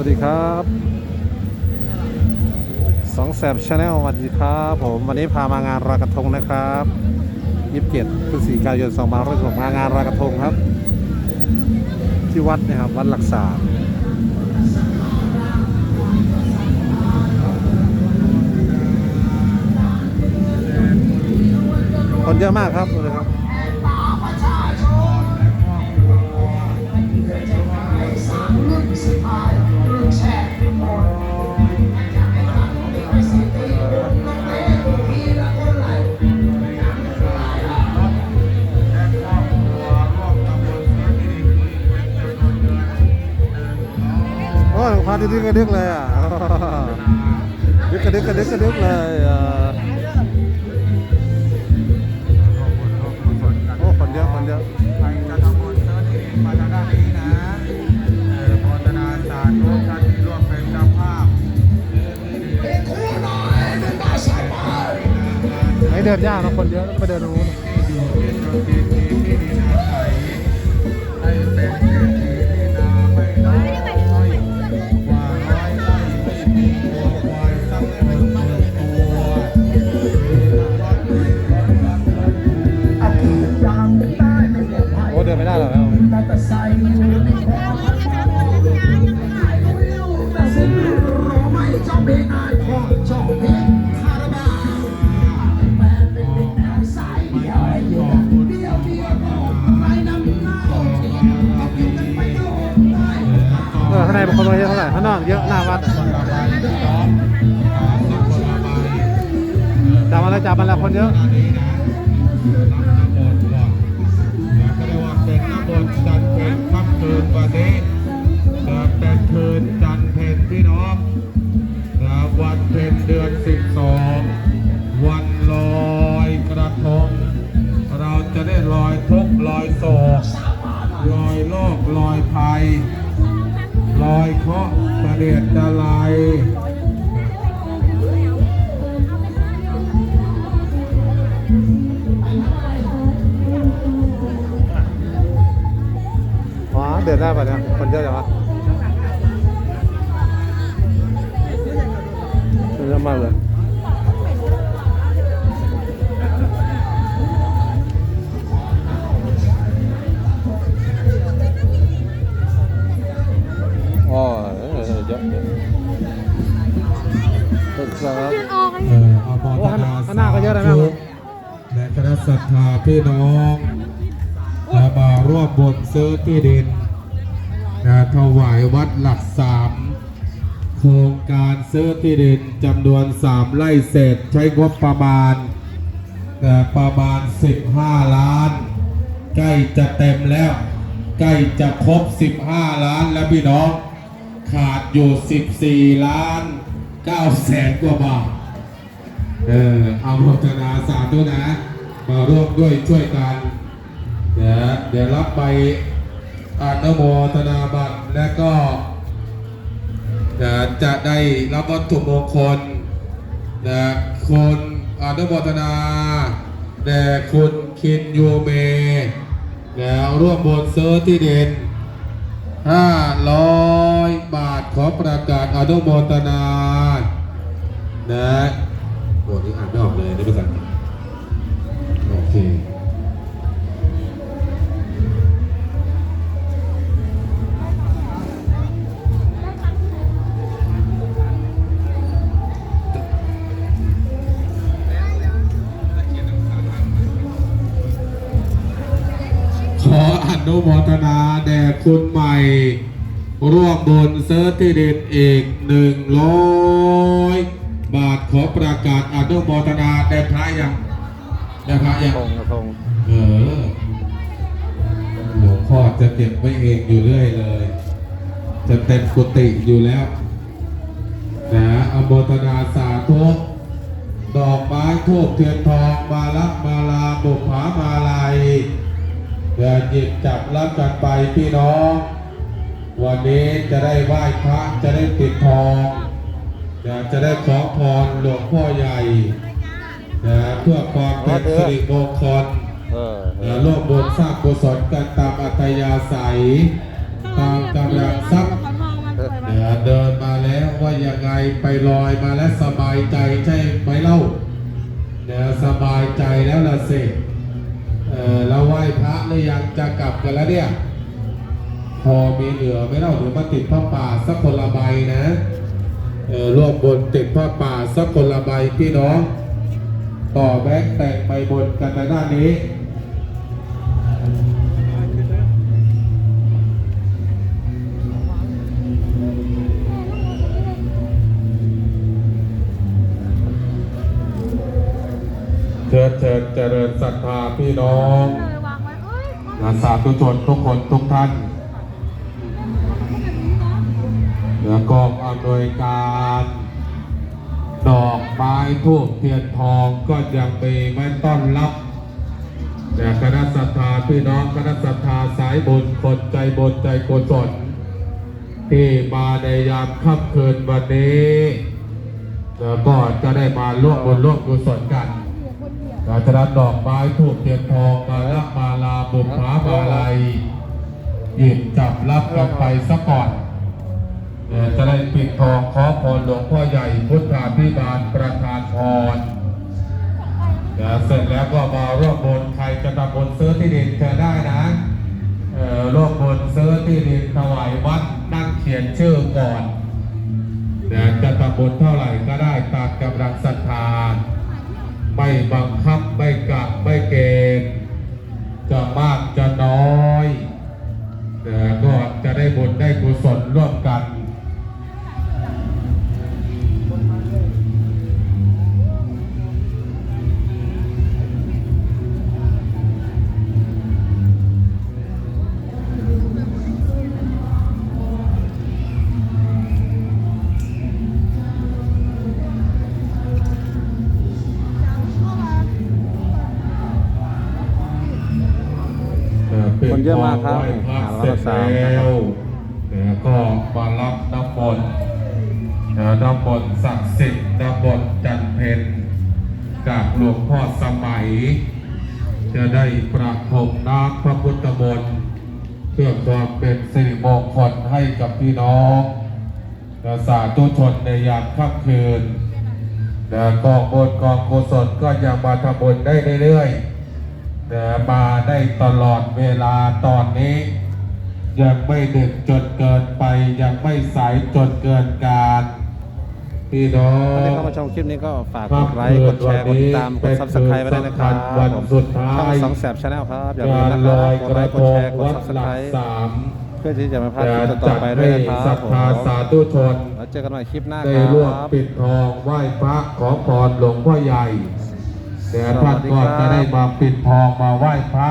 วัสดีครับสองแสบชาแนลสวัสดีครับผมวันนี้พามางานรอยกระทงนะครับ27พฤศจิกายน2566มางานรอยกระทงครับ ที่วัดนะครับวัดหลักษาคนเยอะมากครับเลยครับ อ้ยพาดึกกระดึกเลยอะดึกกระดึกกระดึกกระดึกเลยอะโอ้คนเยอะคนเยอะใครจะทำบุญเชิญที่มาทางด้านนี้นะเออโมทนาสาธุท่านที่ร่วมเป็นเจ้าภาพไม่เดินยากนะคนเยอะต้องไปเดินตรงนู้น เออข้างในบางคนมาเยอะเท่าไหร่ข้างนอกเยอะหน้าวัดอะจับมาแล้วจับมาแล้วคนเยอะเป็นน้ำมนต์จันทร์เป็นค่ำคืนวันนี้จะเป็นคืนจันทร์เพ็ญพี่น้อง เสด็จจะลายอ๋อเดินได้ป่ะเนี่ยคนเยอะจังวะคนเยอะมากเลย ครับเอ่ออมตนาข้างหน้าก็เยอะนะแม่สาธุและคณะศรัทธาพี่น้องจะมาร่วมบนซื้อที่ดินนะถวายวัดหลักสามโครงการซื้อที่ดินจำนวน 3 ไร่เศษใช้งบประมาณนะประมาณ 15 ล้าน ใกล้จะเต็มแล้ว ใกล้จะครบ 15 ล้านแล้วพี่น้อง ขาดอยู่ 14 ล้าน 9แสนกว่าบาท เอออาโมทนาสาธุนะ มาร่วมด้วยช่วยกัน เดี๋ยวเดี๋ยวรับไปอนุโมทนาบัตรและก็เดี๋ยวจะได้รับวัตถุมงคลนะคุณอนุโมทนาแด่คุณคินยูเมแล้วร่วมบนเซอร์ที่เด่น 500บาทขอประกาศอนุโมทนา นะบทนี้อ่านไม่ออกเลยในภาษาอังกฤษโอเค นุโมทนาแด่คุณใหม่ ร่วมบุญเซิร์ชที่เด็ดเอกหนึ่งร้อยบาทขอประกาศอนุโมทนาแด่พระยังแด่พระยังทงกระทงเออหลวงพ่อจะเก็บไว้เองอยู่เรื่อยเลย จะเต็มกุฏิอยู่แล้วนะอนุโมทนาสาธุดอกไม้ทูบเทียนทองมาลักมาลาบุปผามาลัย เดี๋ยวหยิบจับรับกันไปพี่น้อง วันนี้จะได้ไหว้พระจะได้ติดทองเดี๋ยวจะได้ขอพรหลวงพ่อใหญ่นะเพื่อความเป็นสิริมงคลเออเอเอ่ออร่วมบุญสร้างกุศลกันตามอัตยาศัย ตามกำลังทรัพย์เออเอ่อเดิว่ายังไงไปลอยมาแล้วสบายใจใช่ไหมเล่าเนี่ยสบายใจแล้วล่ะสิเออแล้วไหรือยังจะกลับกันแล้วเนี่ย พอมีเหลือไม่เล่าหรือมาติดผ้าป่าสักคนละใบนะเออรวบบนติดผ้าป่าสักคนละใบพี่น้อง ต่อแบงค์แต่งใบบนกันในด้านนี้เชิญเชิญเจริญศรัทธาพี่น้อง เลยวางไว้เอ้ยอาสาธุชนทุกคนทุกท่านเหลือกองอำนวยการดอกไม้ทูบเทียนทองก็ยังมีไว้ต้อนรับแต่คณะศรัทธาพี่น้องคณะศรัทธาสายบุญคนใจบุญใจกุศลที่มาในยามค่ำคืนวันนี้แล้วก็จะได้มาร่วมบุญร่วมกุศลกันเราจะรับดอกไม้ถูกเทียนทองมาลักมา บุพภามาลัยหยิบจับรับกันไปซะก่อนเดี๋ยวจะได้ปิดทองขอพรหลวงพ่อใหญ่พุทธาพิบาลประธานพรเดี๋ยวเสร็จแล้วก็มาร่วมบนใครจะทำบุญซื้อที่ดินเชิญได้นะเอ่อร่วมบนซื้อที่ดินถวายวัดนั่งเขียนชื่อก่อนเดี๋ยวจะทำบุญเท่าไหร่ก็ได้ตามกำลังศรัทธาไม่บังคับไม่กักไม่เกณ ศลร่วมกัน คนเยอะมากครับไหว้พระหาเสร็จร้อยสามแล้ว แล้วก็มารับน้ำมนต์นะน้ำมนต์ศักดิ์สิทธิ์น้ำมนต์จันเพนจากหลวงพ่อสมัย จะได้ประพรมน้ำพระพุทธมนต์เพื่อความเป็นสิริมงคลให้กับพี่น้องและสาธุชนในยามค่ำคืนแล้วกองบุญกองกุศลก็ยังมาทำบุญได้เรื่อยๆแต่มาได้ตลอดเวลาตอนนี้ ยังไม่ดึกจนเกินไป ยังไม่สายจนเกินการพี่น้อวันนี้งเข้ามาชมคลิปนี้ก็ฝากกดไลค์ กดแชร์ กดติดตาม กดซับสไครต์ไว้ด้วยนะครับวันผมสุดท้าช่องยสองแสบชาแนลครับ อย่าลืมการนะคลรัอบยกกดไลระค์กทดแชงร์กดวัดซับสหไคลัรกต์สามเพื่อที่จะไม่พลาดคลิปต่จัอดๆไปด้วยให้นะคศรัรับทผมธาสาธุชนแล้วเจอกันใหม่คลิปหน้าคได้รัร่วมบปิดทองไหว้พระขอพรหลวงพ่อใหญ่แต่ท่านก็จะได้มาปิดทองมาไหว้พระ